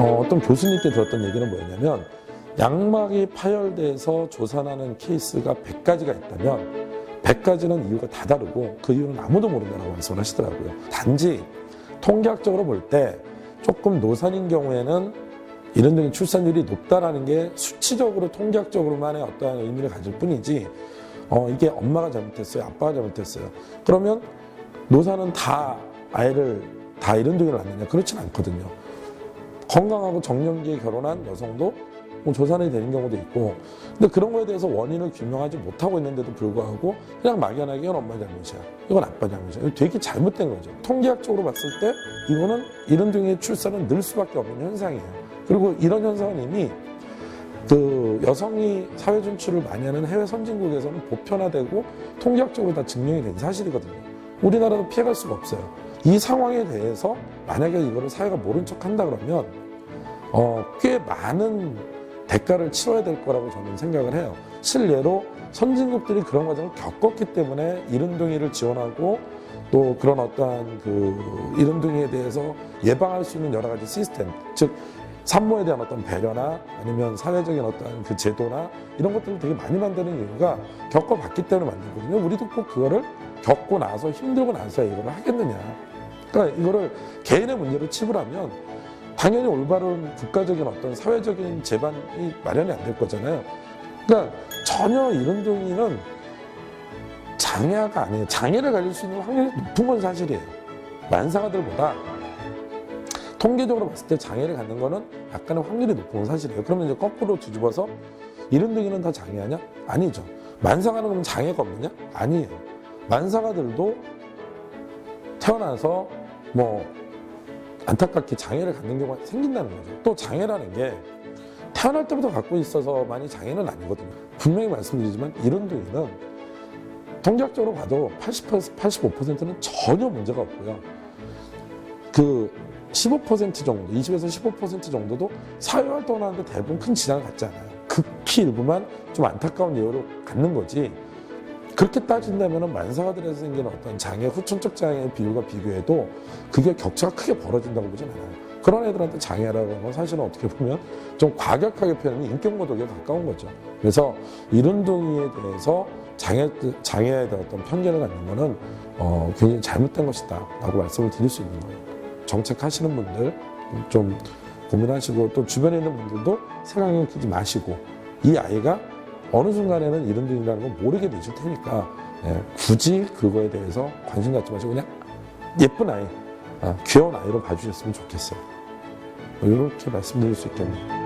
어 떤 교수님께 들었던 얘기는 뭐였냐면 양막이 파열돼서 조산하는 케이스가 100가지가 있다면 100가지는 이유가 다 다르고 그 이유는 아무도 모른다고 말씀을 하시더라고요. 단지 통계학적으로 볼 때 조금 노산인 경우에는 이런 등의 출산율이 높다라는 게 수치적으로 통계학적으로만의 어떠한 의미를 가질 뿐이지 어, 이게 엄마가 잘못했어요. 아빠가 잘못했어요. 그러면 노사는 다 아이를 다 이런 등을 낳느냐? 그렇진 않거든요. 건강하고 정년기에 결혼한 여성도 뭐 조산이 되는 경우도 있고. 근데 그런 거에 대해서 원인을 규명하지 못하고 있는데도 불구하고 그냥 막연하게 이건 엄마 잘못이야 이건 아빠 잘못이야. 이거 되게 잘못된 거죠. 통계학적으로 봤을 때 이거는 이런 등의 출산은 늘 수밖에 없는 현상이에요. 그리고 이런 현상은 이미 그 여성이 사회 진출을 많이 하는 해외 선진국에서는 보편화되고 통계학적으로 다 증명이 된 사실이거든요. 우리나라도 피해갈 수가 없어요 이 상황에 대해서 만약에 이거를 사회가 모른 척 한다 그러면 어, 꽤 많은 대가를 치러야 될 거라고 저는 생각을 해요. 실례로 선진국들이 그런 과정을 겪었기 때문에 이른둥이를 지원하고 또 그런 어떠한 그 이른둥이에 대해서 예방할 수 있는 여러 가지 시스템, 즉 산모에 대한 어떤 배려나 아니면 사회적인 어떠한 그 제도나 이런 것들을 되게 많이 만드는 이유가 겪어봤기 때문에 만들거든요. 우리도 꼭 그거를 겪고 나서 힘들고 나서 이거를 하겠느냐. 그러니까 이거를 개인의 문제로 치부하면 당연히 올바른 국가적인 어떤 사회적인 제반이 마련이 안 될 거잖아요. 그러니까 전혀 이른둥이는 장애가 아니에요. 장애를 가질 수 있는 확률이 높은 건 사실이에요. 만사가들보다 통계적으로 봤을 때 장애를 갖는 거는 약간의 확률이 높은 건 사실이에요. 그러면 이제 거꾸로 뒤집어서 이른둥이는 다 장애하냐? 아니죠. 만사가는 건 장애가 없느냐? 아니에요. 만사가들도 태어나서 뭐 안타깝게 장애를 갖는 경우가 생긴다는 거죠. 또 장애라는 게 태어날 때부터 갖고 있어서 많이 장애는 아니거든요. 분명히 말씀드리지만 이른둥이는 통계학적으로 봐도 80%, 85%는 전혀 문제가 없고요. 그 15% 정도, 20에서 15% 정도도 사회활동을 하는데 대부분 큰 지장을 갖지 않아요. 극히 일부만 좀 안타까운 예우를 갖는 거지. 그렇게 따진다면 만사가들에서 생기는 어떤 장애, 후천적 장애의 비율과 비교해도 그게 격차가 크게 벌어진다고 보진 않아요. 그런 애들한테 장애라고 하는 건 사실은 어떻게 보면 좀 과격하게 표현하면 인격모독에 가까운 거죠. 그래서 이른둥이에 대해서 장애, 장애에 대한 어떤 편견을 갖는 거는 어, 굉장히 잘못된 것이다 라고 말씀을 드릴 수 있는 거예요. 정책하시는 분들 좀 고민하시고 또 주변에 있는 분들도 색안경 끼지 마시고 이 아이가 어느 순간에는 이른둥이라는 걸 모르게 되실 테니까 예, 굳이 그거에 대해서 관심 갖지 마시고 그냥 예쁜 아이, 아, 귀여운 아이로 봐주셨으면 좋겠어요. 이렇게 말씀드릴 수 있겠네요.